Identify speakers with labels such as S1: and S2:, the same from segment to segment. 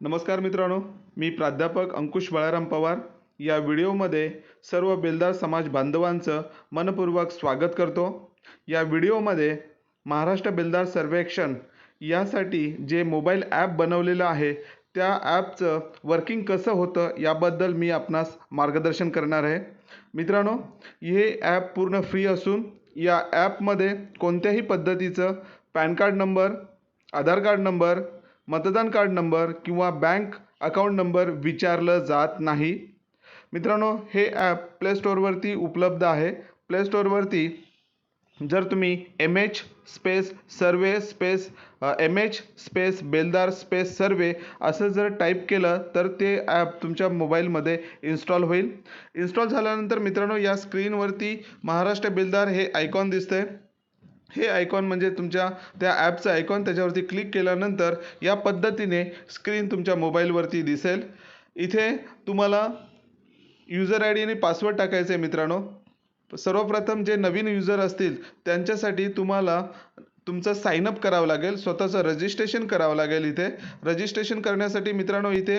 S1: नमस्कार मित्रांनो मी प्राध्यापक अंकुश बाळाराम पवार. या व्हिडिओमध्ये सर्व बेलदार समाज बांधवांचं मनपूर्वक स्वागत करतो. या व्हिडिओमध्ये महाराष्ट्र बेलदार सर्वेक्षण यासाठी जे मोबाईल ॲप बनवलेलं आहे त्या ॲपचं वर्किंग कसं होतं याबद्दल मी आपणास मार्गदर्शन करणार आहे. मित्रांनो हे ॲप पूर्ण फ्री असून या ॲपमध्ये कोणत्याही पद्धतीचं PAN card number Aadhaar card number मतदान कार्ड नंबर किंवा बँक अकाउंट नंबर विचारलं जात नाही. मित्रांनो हे ॲप प्ले स्टोअरवरती उपलब्ध आहे. प्ले स्टोअरवरती जर तुम्ही M H space survey space M H space Beldar space survey असं जर टाईप केलं तर ते ॲप तुमच्या मोबाईलमध्ये इन्स्टॉल होईल. इन्स्टॉल झाल्यानंतर मित्रांनो या स्क्रीनवरती महाराष्ट्र बेलदार हे आयकॉन दिसतंय. हे आयकॉन म्हणजे तुमच्या त्या ॲपचं आयकॉन त्याच्यावरती क्लिक केल्यानंतर या पद्धतीने स्क्रीन तुमच्या मोबाईलवरती दिसेल. इथे तुम्हाला युजर आय डी आणि पासवर्ड टाकायचं आहे मित्रांनो. सर्वप्रथम जे नवीन युजर असतील त्यांच्यासाठी तुम्हाला तुमचं साईनअप करावं लागेल स्वतःचं रजिस्ट्रेशन करावं लागेल इथे. रजिस्ट्रेशन करण्यासाठी मित्रांनो इथे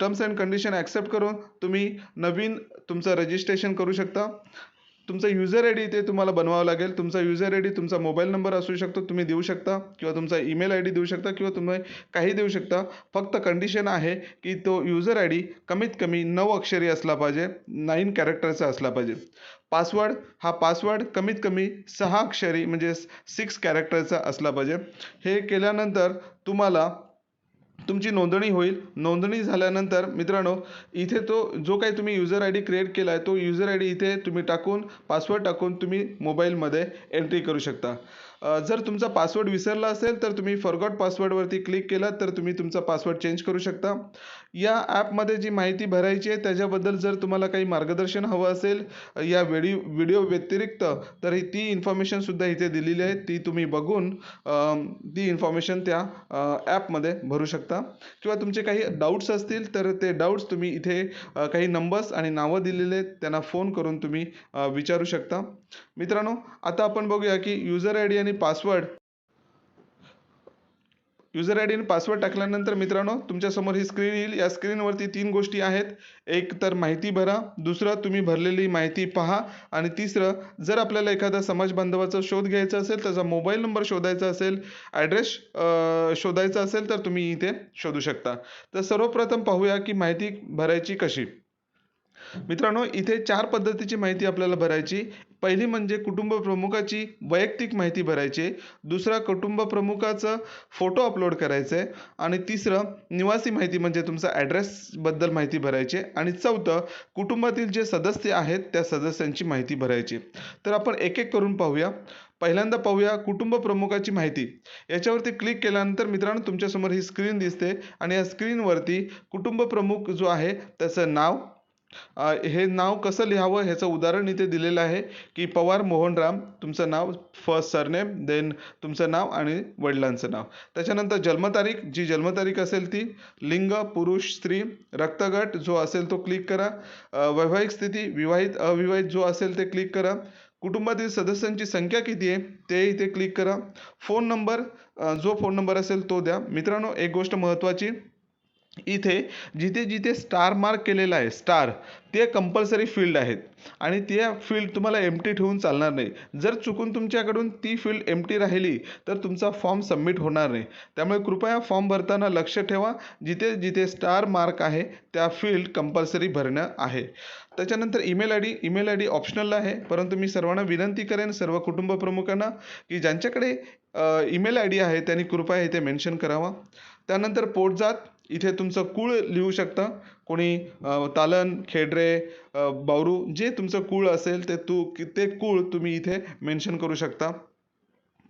S1: टर्म्स अँड कंडिशन ॲक्सेप्ट करून तुम्ही नवीन तुमचं रजिस्ट्रेशन करू शकता. तुमचा युजर आय डी इथे तुम्हाला बनवावं लागेल. तुमचा युजर आय डी तुमचा मोबाईल नंबर असू शकतो तुम्ही देऊ शकता किंवा तुमचा ईमेल आय डी देऊ शकता किंवा तुम्ही काही देऊ शकता. फक्त कंडिशन आहे की तो युजर आय डी कमीत कमी नऊ अक्षरी असला पाहिजे नाईन कॅरेक्टरचा असला पाहिजे. पासवर्ड हा पासवर्ड कमीत कमी सहा अक्षरी म्हणजे सिक्स कॅरेक्टरचा असला पाहिजे. हे केल्यानंतर तुम्हाला तुमची नोंदणी होईल. नोंदणी झाल्यानंतर मित्रांनो इथे तो जो काही तुम्ही युजर आय डी क्रिएट केला आहे तो युजर आय डी इथे तुम्ही टाकून पासवर्ड टाकून तुम्ही मोबाईलमध्ये एंट्री करू शकता. जर तुमचा पासवर्ड विसरला असेल तर तुम्ही फॉरगॉट पासवर्डवरती क्लिक केला तर तुम्ही तुमचा पासवर्ड चेंज करू शकता. या ॲपमध्ये जी माहिती भरायची आहे त्याच्याबद्दल जर तुम्हाला काही मार्गदर्शन हवं असेल या व्हिडिओ व्हिडिओ व्यतिरिक्त तर ही ती इन्फॉर्मेशनसुद्धा इथे दिलेली आहे. ती तुम्ही बघून ती इन्फॉर्मेशन त्या ॲपमध्ये भरू शकता. किंवा तुमचे काही डाऊट्स असतील तर ते डाऊट्स तुम्ही इथे काही नंबर्स आणि नावं दिलेले आहेत त्यांना फोन करून तुम्ही विचारू शकता. मित्रांनो आता आपण बघूया की युजर आय डी आणि पासवर्ड युजर आय डी आणि पासवर्ड टाकल्यानंतर मित्रांनो तुमच्यासमोर ही स्क्रीन येईल. या स्क्रीनवरती तीन गोष्टी आहेत. एक तर माहिती भरा दुसरं तुम्ही भरलेली माहिती पहा आणि तिसरं जर आपल्याला एखादा समाज बांधवाचा शोध घ्यायचा असेल त्याचा मोबाईल नंबर शोधायचा असेल ॲड्रेस शोधायचा असेल तर तुम्ही इथे शोधू शकता. तर सर्वप्रथम पाहूया की माहिती भरायची कशी. मित्रांनो इथे चार पद्धतीची माहिती आपल्याला भरायची. पहिली म्हणजे कुटुंब प्रमुखाची वैयक्तिक माहिती भरायची दुसरा कुटुंब प्रमुखाचं फोटो अपलोड करायचं आहे आणि तिसरं निवासी माहिती म्हणजे तुमचा ॲड्रेसबद्दल माहिती भरायची आणि चौथं कुटुंबातील जे सदस्य आहेत त्या सदस्यांची माहिती भरायची. तर आपण एक एक करून पाहूया. पहिल्यांदा पाहूया कुटुंब प्रमुखाची माहिती. याच्यावरती क्लिक केल्यानंतर मित्रांनो तुमच्यासमोर ही स्क्रीन दिसते आणि या स्क्रीनवरती कुटुंब प्रमुख जो आहे त्याचं नाव हे नाव कसं लिहावं ह्याचं उदाहरण इथे दिलेलं आहे की पवार मोहनराम तुमचं नाव फर्स्ट सरनेम देन तुमचं नाव आणि वडिलांचं नाव. त्याच्यानंतर जन्मतारीख जी जन्मतारीख असेल ती लिंग पुरुष स्त्री रक्तगट जो असेल तो क्लिक करा. वैवाहिक स्थिती विवाहित अविवाहित जो असेल ते क्लिक करा. कुटुंबातील सदस्यांची संख्या किती आहे ते इथे क्लिक करा. फोन नंबर जो फोन नंबर असेल तो द्या. मित्रांनो एक गोष्ट महत्त्वाची इथे जिथे जिथे स्टार मार्क केलेला आहे स्टार ते कंपल्सरी फील्ड आहेत. आणि त्या फील्ड तुम्हाला एमटी ठेवून चालणार नाही. जर चुकून तुमच्याकडून ती फील्ड एमटी राहिली तर तुमचा फॉर्म सबमिट होणार नाही. त्यामुळे कृपया फॉर्म भरताना लक्ष ठेवा. जिथे जिथे स्टार मार्क आहे त्या फील्ड कंपल्सरी भरणं आहे. त्याच्यानंतर email I D email I D optional आहे. परंतु मी सर्वांना विनंती करेन सर्व कुटुंब प्रमुखांना की ज्यांच्याकडे ईमेल आय डी आहे त्यांनी कृपया इथे मेन्शन करावा. त्यानंतर पोटजात इथे तुमचं कुळ लिहू शकता. कोणी तालन खेडरे बावरू जे तुमचं कुळ असेल ते तू ते कुळ तुम्ही इथे मेन्शन करू शकता.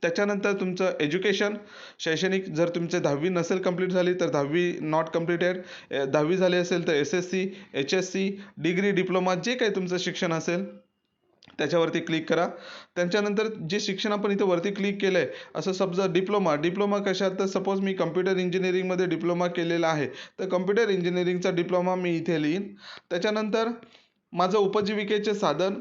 S1: त्याच्यानंतर तुमचं एज्युकेशन शैक्षणिक जर तुमचे दहावी नसेल कंप्लीट झाली तर दहावी नॉट कम्प्लिटेड दहावी झाली असेल तर S S C H S C degree diploma जे काही तुमचं शिक्षण असेल त्याच्यावरती क्लिक करा. त्याच्यानंतर जे शिक्षण आपण इथे वरती क्लिक केलं आहे असं समजा डिप्लोमा डिप्लोमा कशात? तर सपोज मी कम्प्युटर इंजिनिअरिंगमध्ये डिप्लोमा केलेला आहे. तर कम्प्युटर इंजिनिअरिंगचा डिप्लोमा मी इथे लिहीन. त्याच्यानंतर माझं उपजीविकेचे साधन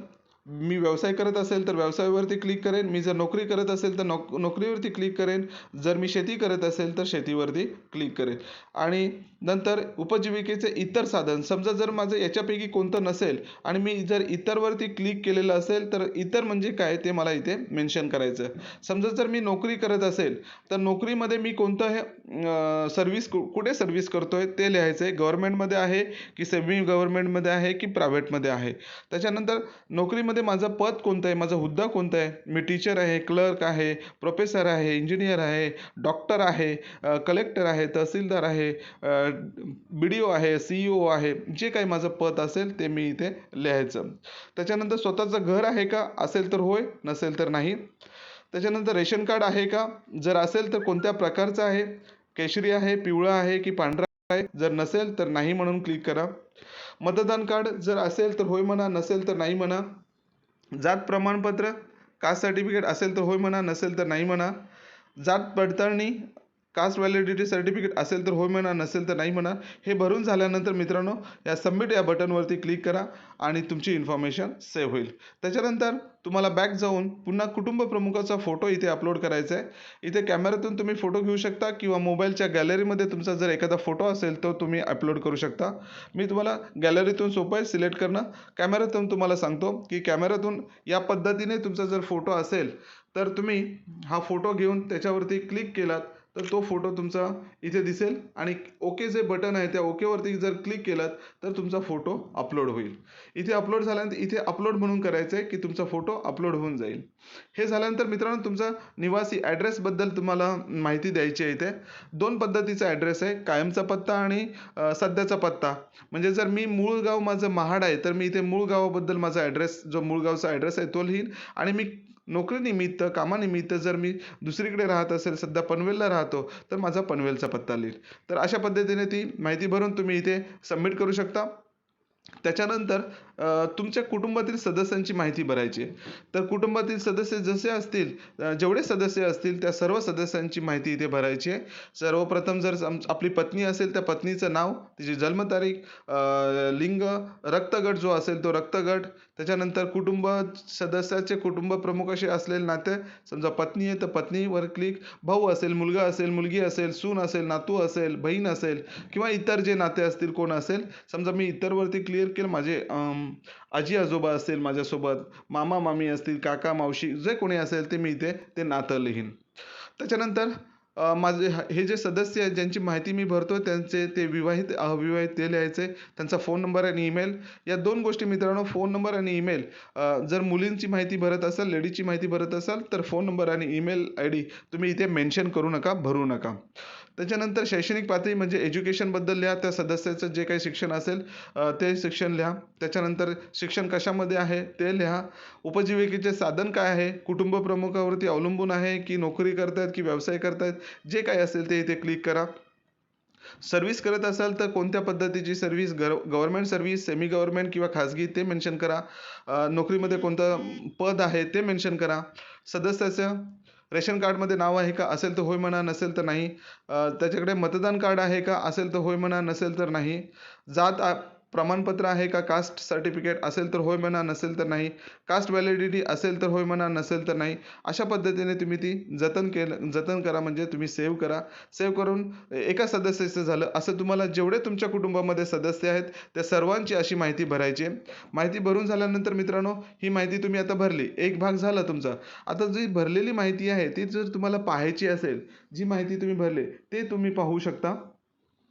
S1: मी व्यवसाय करत असेल तर व्यवसायावरती क्लिक करेन. मी जर नोकरी करत असेल तर नोक नोकरीवरती क्लिक करेन. जर मी शेती करत असेल तर शेतीवरती क्लिक करेन. आणि नंतर उपजीविकेचे इतर साधन समजा जर माझं याच्यापैकी कोणतं नसेल आणि मी जर इतरवरती क्लिक केलेलं असेल तर इतर म्हणजे काय ते मला इथे मेन्शन करायचं समजा जर मी नोकरी करत असेल तर नोकरीमध्ये मी कोणतं हे सर्व्हिस कुठे सर्व्हिस करतो आहे ते लिहायचं आहे गव्हर्नमेंटमध्ये आहे की सेमी गव्हर्नमेंटमध्ये आहे की प्रायव्हेटमध्ये आहे. त्याच्यानंतर नोकरीमध्ये माझं पद कोणतं आहे? माझा हुद्दा कोणता आहे? मी टीचर आहे क्लर्क आहे प्रोफेसर आहे इंजिनियर आहे डॉक्टर आहे कलेक्टर आहे तहसीलदार आहे बी डी ओ आहे सी ई ओ आहे. जे काही माझं पद असेल ते मी इथे लिहायचं. त्याच्यानंतर स्वतःचं घर आहे का? असेल तर होय नसेल तर नाही. त्याच्यानंतर रेशन कार्ड आहे का? जर असेल तर कोणत्या प्रकारचं आहे? केशरी आहे पिवळा आहे की पांढरा आहे? जर नसेल तर नाही म्हणून क्लिक करा. मतदान कार्ड जर असेल तर होय म्हणा नसेल तर नाही म्हणा. जात प्रमाणपत्र कास्ट सर्टिफिकेट असेल तर होय म्हणा नसेल तर नाही म्हणा. जात पडताळणी कास्ट व्हॅलिडिटी सर्टिफिकेट असेल तर होय म्हणा नसेल तर नाही म्हणा हे भरून झाल्यानंतर मित्रांनो या सबमिट या बटनवरती क्लिक करा आणि तुमची इन्फॉर्मेशन सेव्ह होईल. त्याच्यानंतर तुम्हाला बॅक जाऊन पुन्हा कुटुंब प्रमुखाचा फोटो इथे अपलोड करायचा आहे. इथे कॅमेऱ्यातून तुम्ही फोटो घेऊ शकता किंवा मोबाईलच्या गॅलरीमध्ये तुमचा जर एखादा फोटो असेल तर तुम्ही अपलोड करू शकता. मी तुम्हाला गॅलरीतून सोपं आहे सिलेक्ट करणं. कॅमेऱ्यातून तुम्हाला सांगतो की कॅमेऱ्यातून या पद्धतीने तुमचा जर फोटो असेल तर तुम्ही हा फोटो घेऊन त्याच्यावरती क्लिक केलात तर तो फोटो तुमचा इथे दिसेल आणि ओके जे बटन आहे त्या ओकेवरती जर क्लिक केलात तर तुमचा फोटो अपलोड होईल. इथे अपलोड झाल्यानंतर इथे अपलोड म्हणून करायचं आहे की तुमचा फोटो अपलोड होऊन जाईल. हे झाल्यानंतर मित्रांनो तुमचा निवासी ॲड्रेसबद्दल तुम्हाला माहिती द्यायची आहे इथे. दोन पद्धतीचा ॲड्रेस आहे कायमचा पत्ता आणि सध्याचा पत्ता. म्हणजे जर मी मूळ गाव माझं महाड आहे तर मी इथे मूळ गावाबद्दल माझा ॲड्रेस जो मूळ गावचा ॲड्रेस आहे तो लिहीन. आणि मी नोकरीनिमित्त कामानिमित्त जर मी दुसरीकडे राहत असेल सध्या पनवेलला राहतो तर माझा पनवेलचा पत्ता लिहील तर अशा पद्धतीने ती माहिती भरून तुम्ही इथे सबमिट करू शकता. त्याच्यानंतर तुमच्या कुटुंबातील सदस्यांची माहिती भरायची आहे. तर कुटुंबातील सदस्य जसे असतील जेवढे सदस्य असतील त्या सर्व सदस्यांची माहिती इथे भरायची आहे. सर्वप्रथम जर सम- आपली पत्नी असेल त्या पत्नीचं नाव तिची जन्मतारीख लिंग रक्तगट जो असेल तो रक्तगट. त्याच्यानंतर कुटुंब सदस्याचे कुटुंब प्रमुख असे असलेले नाते समजा पत्नी आहे तर पत्नीवर क्लिक भाऊ असेल मुलगा असेल मुलगी असेल सून असेल नातू असेल बहीण असेल किंवा इतर जे नाते असतील कोण असेल. समजा मी इतरवरती क्लिअर केलं माझे आजी आजोबा असतील माझ्यासोबत मामा मामी असतील काका मावशी जे कोणी असेल ते मी इथे ते नातं लिहीन. त्याच्यानंतर माझे हे जे सदस्य आहेत ज्यांची माहिती मी भरतो त्यांचे ते विवाहित अविवाहित ते लिहायचे. त्यांचा फोन नंबर आणि ईमेल. या दोन गोष्टी मित्रांनो फोन नंबर आणि ईमेल. जर मुलींची माहिती भरत असाल लेडीजची माहिती भरत असाल तर फोन नंबर आणि ईमेल आय डी तुम्ही इथे मेन्शन करू नका भरू नका. त्याच्यानंतर शैक्षणिक पातळी म्हणजे एज्युकेशनबद्दल लिहा त्या सदस्याचं जे काही शिक्षण असेल ते शिक्षण लिहा. त्याच्यानंतर शिक्षण कशामध्ये आहे ते लिहा. उपजीविकेचे साधन काय आहे? कुटुंब प्रमुखावरती अवलंबून आहे की नोकरी करतायत की व्यवसाय करतायत? जे काही असेल ते इथे क्लिक करा. सर्व्हिस करत असाल तर कोणत्या पद्धतीची सर्व्हिस गर गव्हर्नमेंट सर्व्हिस सेमी गव्हर्नमेंट किंवा खाजगी ते मेन्शन करा. नोकरीमध्ये कोणतं पद आहे ते मेन्शन करा. सदस्याचं रेशन कार्डमध्ये नाव आहे का? असेल तर होय म्हणा नसेल तर नाही. त्याच्याकडे मतदान कार्ड आहे का? असेल तर होय म्हणा नसेल तर नाही. जात आ- प्रमाणपत्र आहे का? कास्ट सर्टिफिकेट असेल तर होय म्हणा नसेल तर नाही. कास्ट व्हॅलिडिटी असेल तर होय म्हणा नसेल तर नाही. अशा पद्धतीने तुम्ही ती जतन केलं जतन करा म्हणजे तुम्ही सेव्ह करा. सेव्ह करून एका सदस्याचं झालं. असं तुम्हाला जेवढे तुमच्या कुटुंबामध्ये सदस्य आहेत त्या सर्वांची अशी माहिती भरायची माहिती भरून झाल्यानंतर मित्रांनो ही माहिती तुम्ही आता भरली. एक भाग झाला तुमचा. आता जी भरलेली माहिती आहे ती जर तुम्हाला पाहायची असेल जी माहिती तुम्ही भरली ते तुम्ही पाहू शकता.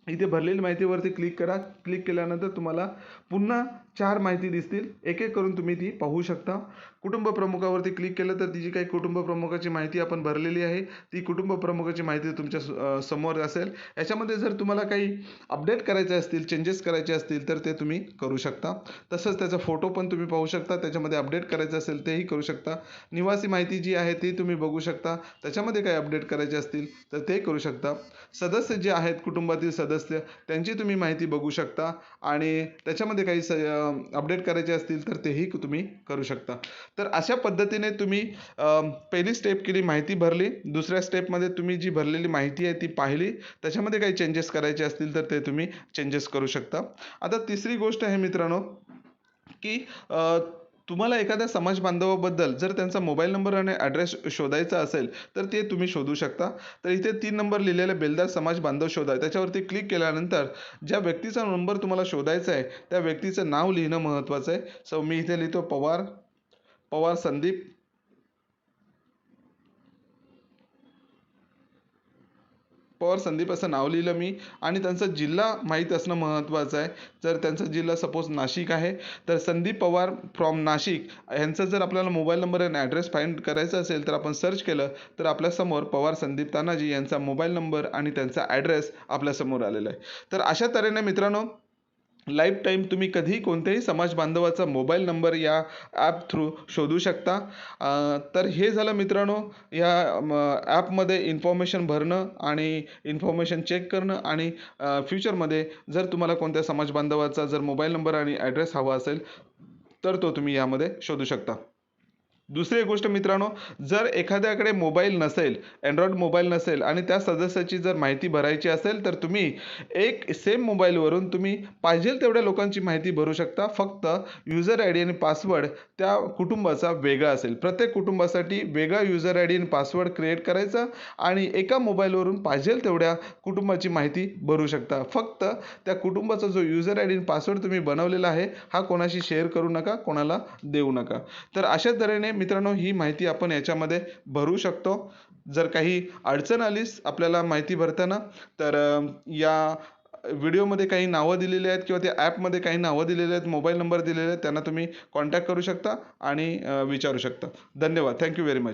S1: इथे भरलेली माहितीवरती क्लिक करा. क्लिक केल्यानंतर तुम्हाला पुन्हा चार माहिती दिसतील. एक एक करून तुम्ही ती पाहू शकता. कुटुंब प्रमुखावरती क्लिक केलं तर ती जी काही कुटुंब प्रमुखाची माहिती आपण भरलेली आहे. ती कुटुंब प्रमुखाची माहिती तुमच्या स- समोर असेल. याच्यामध्ये जर तुम्हाला काही अपडेट करायचे असतील चेंजेस करायचे असतील तर ते तुम्ही करू शकता. तसंच त्याचा फोटो पण तुम्ही पाहू शकता. त्याच्यामध्ये अपडेट करायचं असेल तेही करू शकता. निवासी माहिती जी आहे ती तुम्ही बघू शकता. त्याच्यामध्ये काही अपडेट करायचे असतील तर ते करू शकता. सदस्य जे आहेत कुटुंबातील सदस्य त्यांची तुम्ही माहिती बघू शकता. आणि त्याच्यामध्ये काही स अपडेट करायचे असतील तर तेही तुम्ही करू शकता. तर अशा पद्धतीने तुम्ही पहिली स्टेप केली माहिती भरली. दुसऱ्या स्टेपमध्ये तुम्ही जी भरलेली माहिती आहे ती पाहिली. त्याच्यामध्ये काही चेंजेस करायचे असतील तर ते तुम्ही चेंजेस करू शकता. आता तिसरी गोष्ट आहे मित्रांनो की तुम्हाला एखाद्या समाज बांधवाबद्दल जर त्यांचा मोबाईल नंबर आणि ॲड्रेस शोधायचा असेल तर ते तुम्ही शोधू शकता. तर इथे तीन नंबर लिहिलेले बेलदार समाज बांधव शोधा. त्याच्यावरती क्लिक केल्यानंतर ज्या व्यक्तीचा नंबर तुम्हाला शोधायचा आहे त्या व्यक्तीचं नाव लिहिणं महत्त्वाचं आहे. सो मी इथे लिहितो पवार पवार संदीप. पवार संदीप असं नाव लिहिलं मी. आणि त्यांचा जिल्हा माहीत असणं महत्त्वाचं आहे. जर त्यांचा जिल्हा सपोज नाशिक आहे तर संदीप पवार फ्रॉम नाशिक यांचा जर आपल्याला मोबाईल नंबर आणि ॲड्रेस फाईंड करायचा असेल तर आपण सर्च केलं तर आपल्यासमोर पवार संदीप तानाजी यांचा मोबाईल नंबर आणि त्यांचा ॲड्रेस आपल्यासमोर आलेला आहे. तर अशा तऱ्हेने मित्रांनो लाईफ टाईम तुम्ही कधीही कोणत्याही समाज बांधवाचा मोबाईल नंबर या ॲप थ्रू शोधू शकता. तर हे झालं मित्रांनो या ॲपमध्ये इन्फॉर्मेशन भरणं आणि इन्फॉर्मेशन चेक करणं आणि फ्युचरमध्ये जर तुम्हाला कोणत्या समाज बांधवाचा जर मोबाईल नंबर आणि ॲड्रेस हवा असेल तर तो तुम्ही यामध्ये शोधू शकता. दुसरी एक गोष्ट मित्रांनो जर एखाद्याकडे मोबाईल नसेल अँड्रॉइड मोबाईल नसेल आणि त्या सदस्याची जर माहिती भरायची असेल तर तुम्ही एक सेम मोबाईलवरून तुम्ही पाहिजे तेवढ्या लोकांची माहिती भरू शकता. फक्त युजर आय डी आणि पासवर्ड त्या कुटुंबाचा वेगळा असेल. प्रत्येक कुटुंबासाठी वेगळा युजर आय डी आणि पासवर्ड क्रिएट करायचा आणि एका मोबाईलवरून पाहिजे तेवढ्या कुटुंबाची माहिती भरू शकता. फक्त त्या कुटुंबाचा जो युजर आय डी आणि पासवर्ड तुम्ही बनवलेला आहे हा कोणाशी शेअर करू नका कोणाला देऊ नका. तर अशा तऱ्हेने मित्रांनो ही माहिती आपण याच्यामध्ये भरू शकतो. जर काही अडचण आलीच आपल्याला माहिती भरताना तर या व्हिडिओमध्ये काही नावं दिलेली आहेत किंवा त्या ॲपमध्ये काही नावं दिलेली आहेत मोबाईल नंबर दिलेले आहेत त्यांना तुम्ही कॉन्टॅक्ट करू शकता आणि विचारू शकता. धन्यवाद. Thank you very much.